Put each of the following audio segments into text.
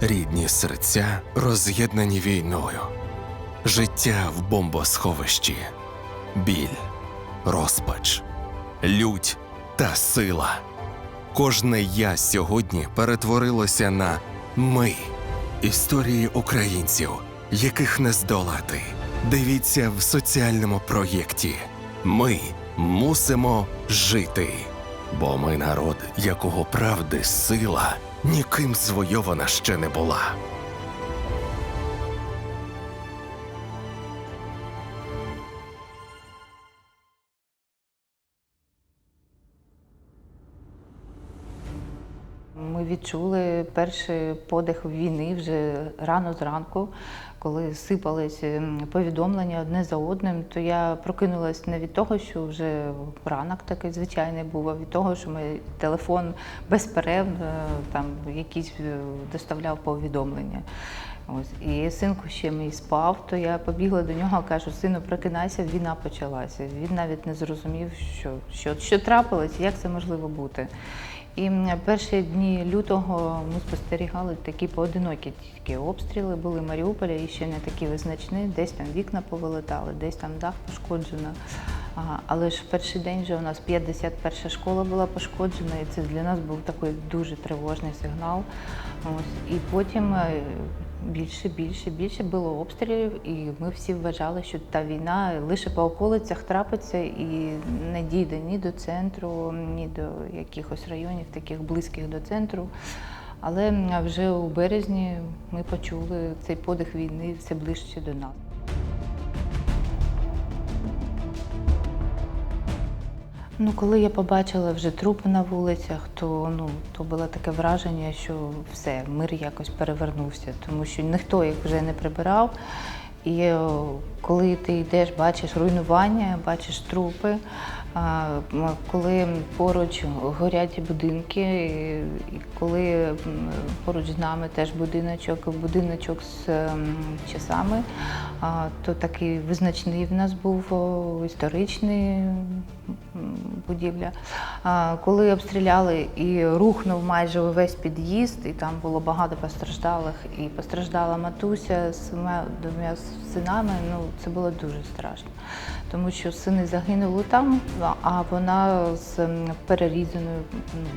рідні серця роз'єднані війною, життя в бомбосховищі, біль, розпач, лють та сила. Кожне я сьогодні перетворилося на ми. Історії українців, яких не здолати. Дивіться в соціальному проєкті. Ми мусимо жити. Бо ми народ, якого правди сила ніким звойована ще не була. Відчули перший подих війни вже рано зранку, коли сипались ем, повідомлення одне за одним. То я прокинулась не від того, що вже ранок такий звичайний був, а від того, що мій телефон безперервно там якісь е, доставляв повідомлення. Ось і синку ще мій спав, то я побігла до нього, кажу, сину, прокинайся, війна почалася. Він навіть не зрозумів, що, що, що трапилось, як це можливо бути. І перші дні лютого ми спостерігали такі поодинокі тільки обстріли були Маріуполя і ще не такі визначні. Десь там вікна повилетали, десь там дах пошкоджено. Але ж в перший день вже у нас 51 школа була пошкоджена, і це для нас був такий дуже тривожний сигнал. Ось. І потім е, більше, більше, більше було обстрілів, і ми всі вважали, що та війна лише по околицях трапиться і не дійде ні до центру, ні до якихось районів, таких близьких до центру. Але вже у березні ми почули цей подих війни все ближче до нас. Ну, коли я побачила вже трупи на вулицях, то ну то було таке враження, що все, мир якось перевернувся, тому що ніхто їх вже не прибирав. І коли ти йдеш, бачиш руйнування, бачиш трупи, коли поруч горять будинки, коли поруч з нами теж будиночок, будиночок з часами, то такий визначний в нас був історичний будівля. Коли обстріляли і рухнув майже увесь під'їзд, і там було багато постраждалих, і постраждала матуся з двома синами, ну це було дуже страшно. Тому що сини загинули там, а вона з перерізаною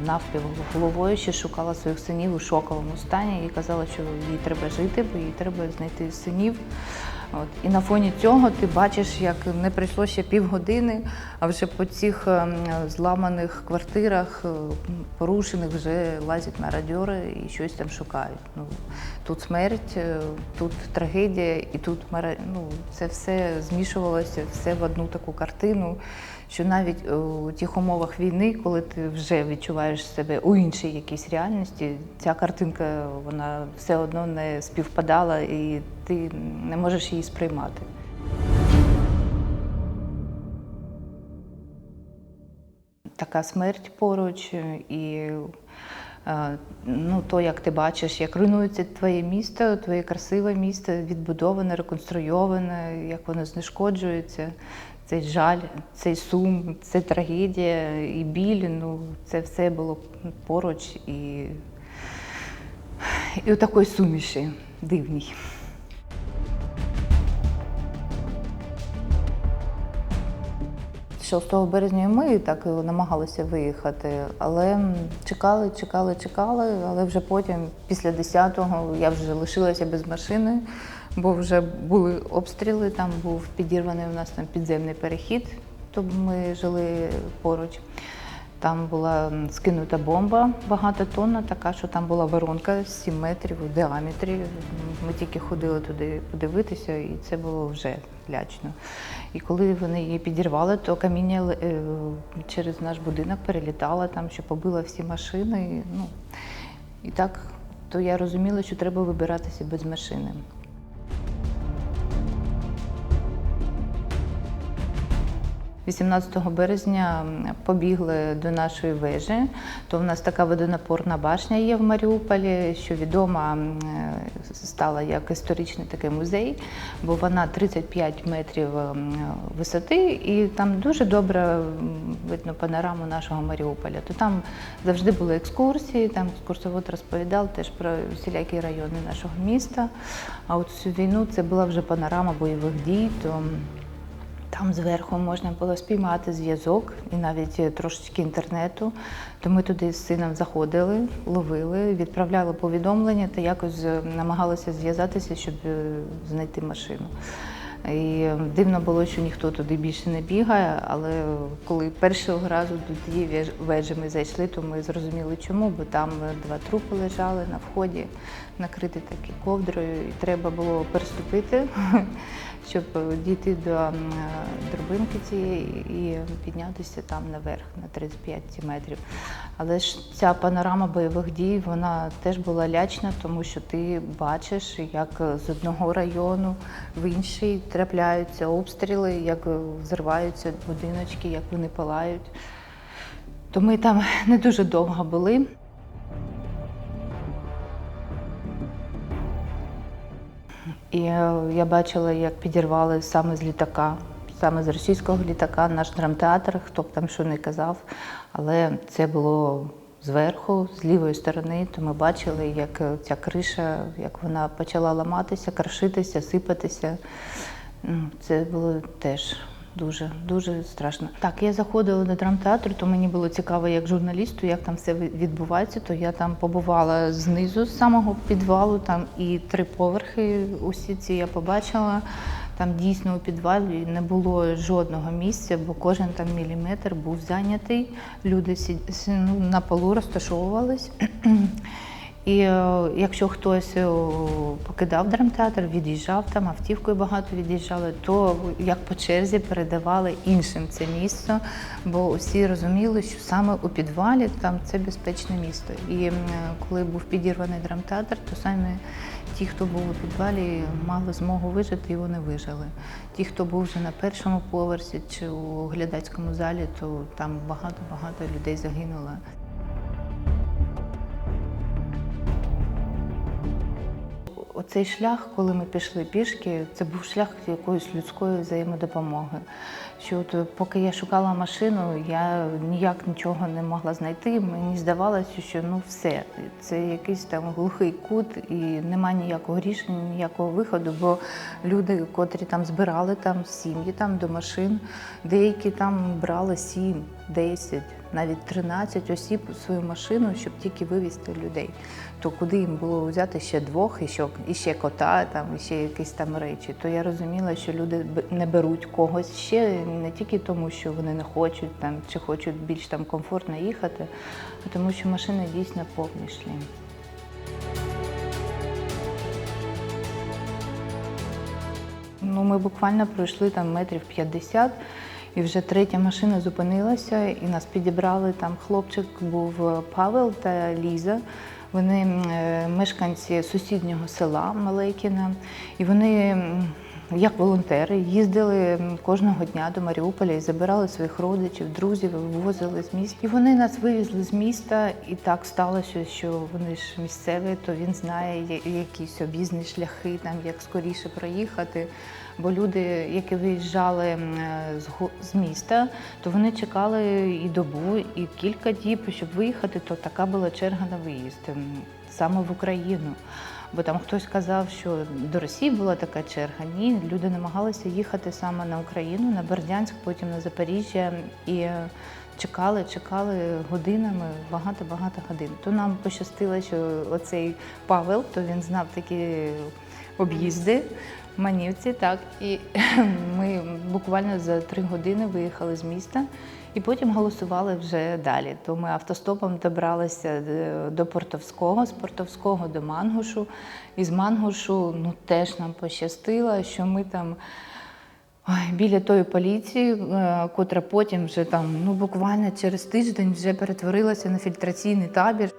навпіл головою ще шукала своїх синів у шоковому стані і казала, що їй треба жити, бо їй треба знайти синів. От. І на фоні цього ти бачиш, як не пройшло ще півгодини, а вже по цих ем, зламаних квартирах, е, порушених, вже лазять мародьори і щось там шукають. Ну, тут смерть, е, тут трагедія, і тут ну, це все змішувалося все в одну таку картину. Що навіть е, у тих умовах війни, коли ти вже відчуваєш себе у іншій якійсь реальності, ця картинка вона все одно не співпадала, і ти не можеш її сприймати. Така смерть поруч, і е, ну, то, як ти бачиш, як руйнується твоє місто, твоє красиве місто, відбудоване, реконструйоване, як воно знешкоджується. Цей жаль, цей сум, це трагедія і біль. Ну, це все було поруч і, і у такої суміші дивній. 6 березня ми так намагалися виїхати, але чекали, чекали, чекали. Але вже потім, після 10-го, я вже лишилася без машини, бо вже були обстріли. Там був підірваний у нас там підземний перехід, то ми жили поруч. Там була скинута бомба багатотонна, така, що там була воронка 7 метрів у діаметрі. Ми тільки ходили туди подивитися, і це було вже лячно. І коли вони її підірвали, то каміння е, через наш будинок перелітало там, що побило всі машини. Ну, і так, то я розуміла, що треба вибиратися без машини. 18 березня побігли до нашої вежі. То в нас така водонапорна башня є в Маріуполі, що відома е, стала як історичний такий музей, бо вона 35 метрів висоти, і там дуже добре видно панораму нашого Маріуполя. То там завжди були екскурсії, там екскурсовод розповідав теж про всілякі райони нашого міста. А от цю війну це була вже панорама бойових дій. То там зверху можна було спіймати зв'язок і навіть е, трошечки інтернету. То ми туди з сином заходили, ловили, відправляли повідомлення та якось е, намагалися зв'язатися, щоб е, знайти машину. І дивно було, що ніхто туди більше не бігає, але коли першого разу до тієї вежі ми зайшли, то ми зрозуміли чому, бо там е, два трупи лежали на вході, накриті такі ковдрою, і треба було переступити, щоб дійти до е, цієї і піднятися там наверх на 35 метрів. Але ж ця панорама бойових дій вона теж була лячна, тому що ти бачиш, як з одного району в інший трапляються обстріли, як взриваються будиночки, як вони палають. То ми там не дуже довго були. І е, я бачила, як підірвали саме з літака, саме з російського літака, наш драмтеатр, хто б там що не казав. Але це було зверху, з лівої сторони, то ми бачили, як е, ця криша, як вона почала ламатися, крашитися, сипатися. Це було теж дуже, дуже страшно. Так, я заходила до драмтеатру, то мені було цікаво як журналісту, як там все відбувається. То я там побувала знизу, з самого підвалу, там і три поверхи. Усі ці я побачила. Там дійсно у підвалі не було жодного місця, бо кожен там міліметр був зайнятий. Люди сі- сі- ну, на полу розташовувались. І е, якщо хтось е, покидав драмтеатр, від'їжджав там, автівкою багато від'їжджали, то як по черзі передавали іншим це місце, бо усі розуміли, що саме у підвалі там це безпечне місто. І коли був підірваний драмтеатр, то саме ті, хто був у підвалі, мали змогу вижити, і вони вижили. Ті, хто був вже на першому поверсі чи у глядацькому залі, то там багато-багато людей загинуло. Оцей шлях, коли ми пішли пішки, це був шлях якоїсь людської взаємодопомоги. Що от е, поки я шукала машину, я ніяк нічого не могла знайти. Мені здавалося, що ну все, це якийсь там глухий кут, і нема ніякого рішення, ніякого виходу, бо люди, котрі там збирали там сім'ї там до машин, деякі там брали сім, десять, навіть 13 осіб у свою машину, щоб тільки вивезти людей. То куди їм було взяти ще двох, і ще, і ще кота, там, і ще якісь там речі. То я розуміла, що люди не беруть когось ще не тільки тому, що вони не хочуть там, чи хочуть більш там комфортно їхати, а тому що машини дійсно повні йшли. Ну, ми буквально пройшли там метрів 50, і вже третя машина зупинилася, і нас підібрали там хлопчик був е, Павел та Ліза. Вони е, мешканці сусіднього села Малейкіна, і вони. Як волонтери їздили кожного дня до Маріуполя і забирали своїх родичів, друзів, вивозили з міста. І вони нас вивезли з міста, і так сталося, що вони ж місцеві, то він знає якісь об'їзні шляхи, там як скоріше проїхати. Бо люди, які виїжджали з, з міста, то вони чекали і добу, і кілька діб, щоб виїхати, то така була черга на виїзд саме в Україну. Бо там хтось казав, що до Росії була така черга. Ні, люди намагалися їхати саме на Україну, на Бердянськ, потім на Запоріжжя і е, чекали, чекали годинами, багато-багато годин. То нам пощастило, що оцей Павел, то він знав такі об'їзди. Манівці, так. І ми буквально за три години виїхали з міста і потім голосували вже далі. То ми автостопом добралися е, до Портовського, з Портовського до Мангушу. І з Мангушу ну, теж нам пощастило, що ми там. Біля тої поліції, е, котра потім вже там, ну буквально через тиждень вже перетворилася на фільтраційний табір.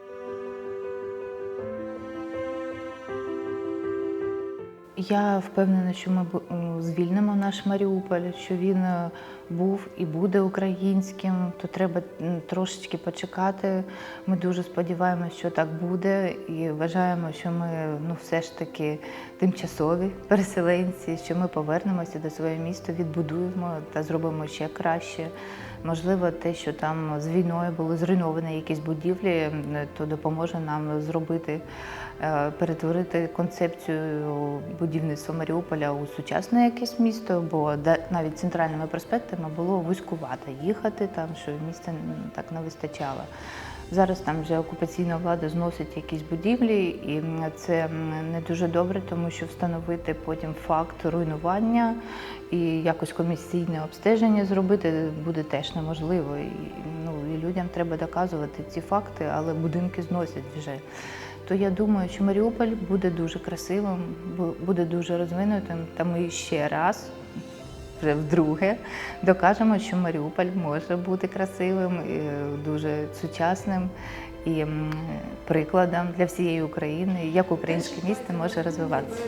Я впевнена, що ми звільнимо наш Маріуполь, що він е, був і буде українським, то треба трошечки почекати. Ми дуже сподіваємося, що так буде, і вважаємо, що ми ну, все ж таки тимчасові переселенці, що ми повернемося до своєї міста, відбудуємо та зробимо ще краще. Можливо, те, що там з війною були зруйновані якісь будівлі, то допоможе нам зробити, е, перетворити концепцію будівництва Маріуполя у сучасне якесь місто, бо навіть центральними проспектами було вузькувато їхати, там що місця так не вистачало. Зараз там вже окупаційна влада зносить якісь будівлі, і це не дуже добре, тому що встановити потім факт руйнування і якось комісійне обстеження зробити буде теж неможливо. І, ну, і людям треба доказувати ці факти, але будинки зносять вже. То я думаю, що Маріуполь буде дуже красивим, бу- буде дуже розвинутим, та ми ще раз вже вдруге докажемо, що Маріуполь може бути красивим, дуже сучасним і прикладом для всієї України, як українське місто може розвиватися.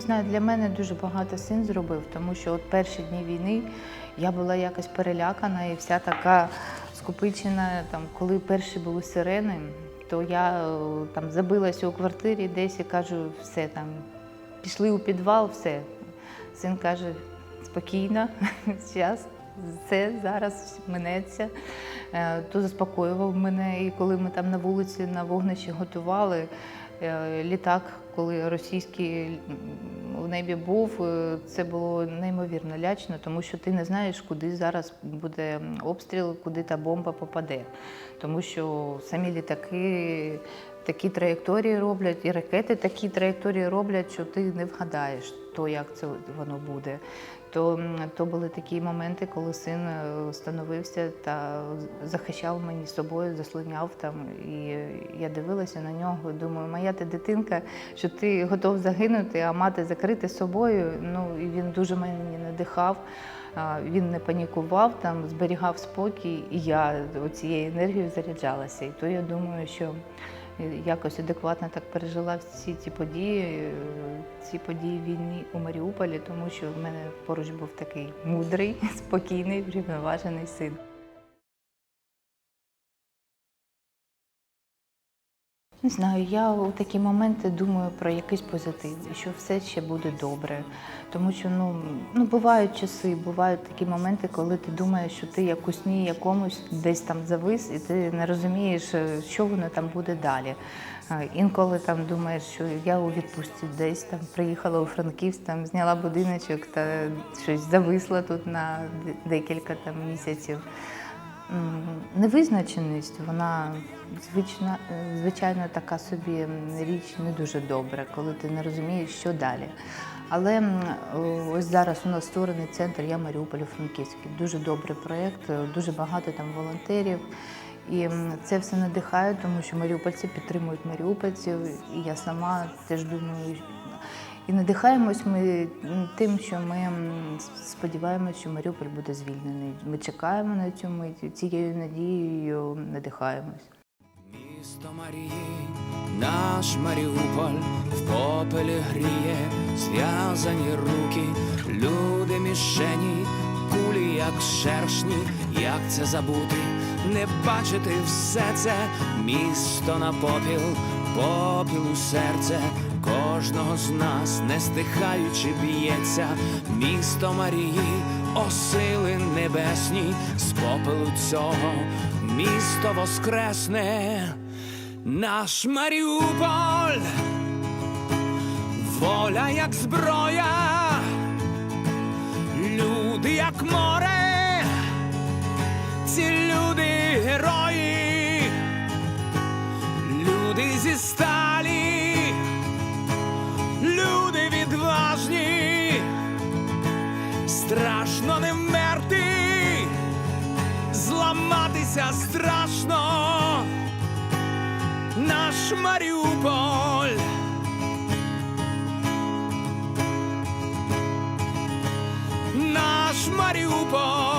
Знаю, для мене дуже багато син зробив, тому що от перші дні війни я була якось перелякана і вся така скопичена. Там, коли перші були сирени, то я е, там забилася у квартирі десь і кажу, все там, пішли у підвал, все. Син каже, спокійно, зараз все зараз минеться. Е, То заспокоював мене. І коли ми там на вулиці на вогнищі готували, е, літак, коли російський в небі був, е, це було неймовірно лячно, тому що ти не знаєш, куди зараз буде обстріл, куди та бомба попаде. Тому що самі літаки такі траєкторії роблять, і ракети такі траєкторії роблять, що ти не вгадаєш, то як це воно буде. То, то були такі моменти, коли син е, становився та захищав мені собою, заслоняв там. І я дивилася на нього. Думаю, моя ти дитинка, що ти готов загинути, а мати закрити собою. Ну і він дуже мені надихав. Він не панікував, там зберігав спокій, і я цією енергією заряджалася. І то я думаю, що якось адекватно так пережила всі ці події, е, ці події війни у Маріуполі, тому що в мене поруч був такий мудрий, спокійний, врівноважений син. Не знаю, я у такі моменти думаю про якийсь позитив, що все ще буде добре. Тому що ну, ну бувають часи, бувають такі моменти, коли ти думаєш, що ти як у сні якомусь десь там завис, і ти не розумієш, е, що воно там буде далі. Е, Інколи там думаєш, що я у відпустці десь там приїхала у Франківськ, там зняла будиночок та щось зависла тут на декілька там місяців. М, Невизначеність, вона звична, е, звичайно така собі річ не дуже добра, коли ти не розумієш, що далі. Але ось зараз у нас створений центр Я Маріуполь у Франківській. Дуже добрий проєкт, е, дуже багато там волонтерів. І це все надихає, тому що маріупольці підтримують маріупольців. І я сама теж думаю, і надихаємось ми тим, що ми сподіваємося, що Маріуполь буде звільнений. Ми чекаємо на цю мить, цією надією надихаємось. Місто Марії, наш Маріуполь в попелі гріє, зв'язані руки, люди мішені, кулі, як шершні, як це забути, не бачити все це, місто на попіл, попіл у серце, кожного з нас, не стихаючи б'ється, місто Марії, о сили небесні, з попелу цього місто воскресне, наш Маріуполь, воля як зброя, люди як море, ці люди герої, люди зі сталі, люди відважні, страшно не вмерти, зламатися страшно, наш Маріуполь. Наш Маріуполь.